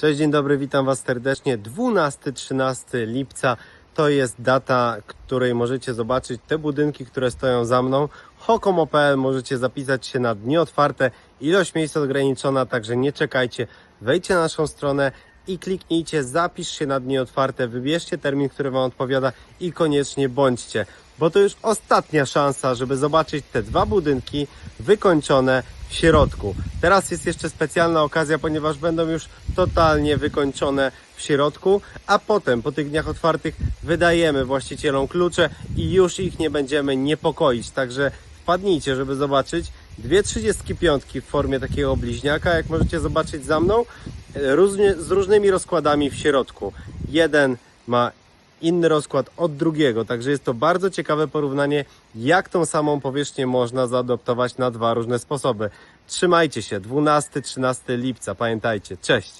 Cześć, dzień dobry, witam Was serdecznie. 12-13 lipca to jest data, której możecie zobaczyć te budynki, które stoją za mną. Hokomo.pl możecie zapisać się na dni otwarte, ilość miejsc ograniczona, także nie czekajcie. Wejdźcie na naszą stronę i kliknijcie zapisz się na dni otwarte, wybierzcie termin, który Wam odpowiada i koniecznie bądźcie, bo to już ostatnia szansa, żeby zobaczyć te dwa budynki wykończone w środku. Teraz jest jeszcze specjalna okazja, ponieważ będą już totalnie wykończone w środku, a potem po tych dniach otwartych wydajemy właścicielom klucze i już ich nie będziemy niepokoić. Także wpadnijcie, żeby zobaczyć dwie 35 w formie takiego bliźniaka, jak możecie zobaczyć za mną, e, z różnymi rozkładami w środku. Jeden ma inny rozkład od drugiego, także jest to bardzo ciekawe porównanie, jak tą samą powierzchnię można zaadoptować na dwa różne sposoby. Trzymajcie się, 12-13 lipca, pamiętajcie, cześć!